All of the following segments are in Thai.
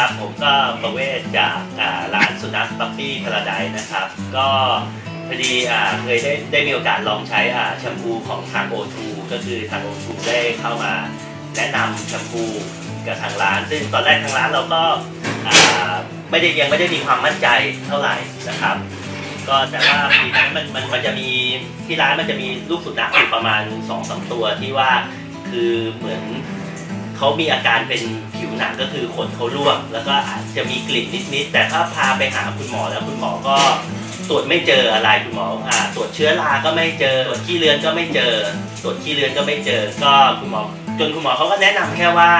ครับ ผมก็ประเวศจากร้านสุนัขปัปปี้พาราไดนะครับ ก็พอดีอ่าเคยได้ได้มีโอกาสลองใช้อาแชมพูของทางโอทูก็คือทางโอทูได้เข้ามาแนะนำแชมพูกับทางร้าน ซึ่งตอนแรกทางร้านเราก็อ่าไม่ได้ยังไม่ได้มีความมั่นใจเท่าไหร่นะครับ ก็แต่ว่าปีนั้นมันมันมันจะมีที่ร้านมันจะมีลูกสุนัขอยู่ประมาณ2องสตัวที่ว่าคือเหมือน เขามีอาการเป็นผิวหนังก็คือขนเขาร่วง แล้วก็อาจจะมีกลิ่นนิดๆแต่ถ้าพาไปหาคุณหมอแล้วคุณหมอก็ตรวจไม่เจออะไรคุณหมออ่าตรวจเชื้อราก็ไม่เจอตรวจขี้เลือนก็ไม่เจอ ตรวจขี้เลือนก็ไม่เจอ ก็คุณหมอจนคุณหมอเขาก็แนะนำแค่ว่า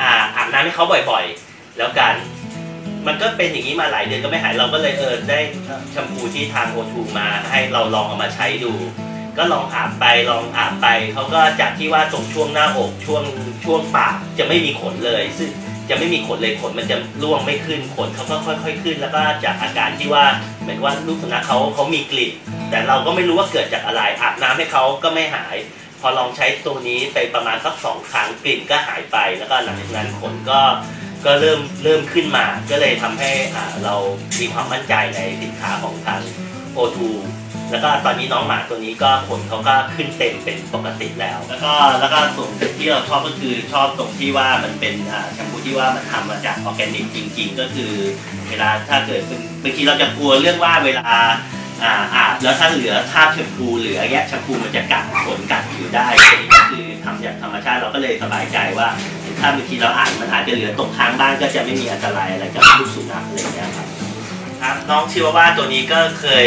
อ่าอาบน้ำให้เขาบ่อยๆ แล้วกัน มันก็เป็นอย่างนี้มาหลายเดือนก็ไม่หายเราก็เลยเออได้แชมพูที่ทางโอทูมาให้เราลองเอามาใช้ดู ก็ลองอาบไปลองอาบไปเขาก็จากที่ว่าตรงช่วงหน้าอกช่วงช่วงปากจะไม่มีขนเลย ซึ่งจะไม่มีขนเลยขนมันจะร่วงไม่ขึ้นขนเขาก็ค่อย ๆ ขึ้น แล้วก็จากอาการที่ว่าเหมือนว่าลูกสุนัขเขาเขามีกลิ่นแต่เราก็ไม่รู้ว่าเกิดจากอะไรอาบน้ำให้เขาก็ไม่หาย พอลองใช้ตัวนี้ไปประมาณสักสองครั้งกลิ่นก็หายไป แล้วก็หลังจากนั้นขนก็ก็เริ่มเริ่มขึ้นมา ก็เลยทำให้เรามีความมั่นใจในสินค้าของทางโอทู แล้วก็ตอนนี้น้องหมาตัวนี้ก็ขนเขาก็ขึ้นเต็มเป็นปกติแล้ว แล้วก็แล้วก็ส่วนที่เราชอบก็คือชอบตรงที่ว่ามันเป็นแชมพูที่ว่ามันทำมาจากออร์แกนิกจริง ๆ ก็คือ เวลาถ้าเกิดบางทีเราจะกลัวเรื่องว่าเวลาอาอาบแล้วถ้าเหลือคราบแชมพูเหลือแยะแชมพูมันจะกัดขนกัดผิวได้อันนี้ก็คือทำจากธรรมชาติเราก็เลยสบายใจว่าถ้าบางทีเราอานมันอาจจะเหลือตกค้างบ้างก็จะไม่มีอันตรายอะไรกับลูกสุนัขอะไรอย่างเงี้ยครับ ครับน้องชิวาว่าตัวนี้ก็เคย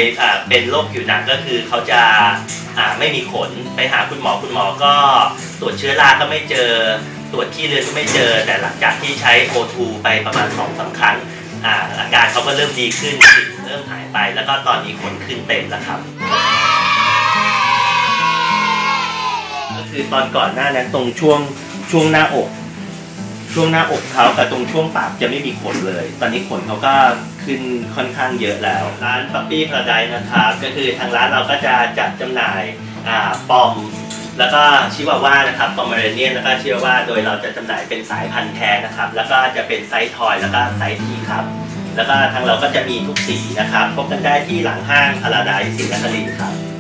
เป็นโรคผิวหนังก็คือเขาจะไม่มีขนไปหาคุณหมอคุณหมอก็ตรวจเชื้อราก็ไม่เจอ ตรวจขี้เลือนก็ไม่เจอ แต่หลังจากที่ใช้โอทูไปประมาณสองสามครั้งอาการเขาก็เริ่มดีขึ้นกลิ่นเริ่มหายไป แล้วก็ตอนนี้ขนขึ้นเต็มแล้วครับ ก็คือตอนก่อนหน้านั้นตรงช่วงช่วงหน้าอก ช่วงหน้าอกเขากับตรงช่วงปากจะไม่มีขนเลย ตอนนี้ขนเขาก็ขึ้นค่อนข้างเยอะแล้ว ร้านปั๊ปปี้พราไดนะครับก็คือทางร้านเราก็จะจัดจำหน่ายอ่าปอม แล้วก็ชิวาว่านะครับปอมเมเรเนียนแล้วก็ชิวาว่าโดยเราจะจำหน่ายเป็นสายพันธุ์แท้นะครับ แล้วก็จะเป็นไซส์ทอยแล้วก็ไซส์ทีครับ แล้วก็ทางเราก็จะมีทุกสีนะครับพบกันได้ที่หลังห้างพาราไดสิงห์นครินทร์ครับ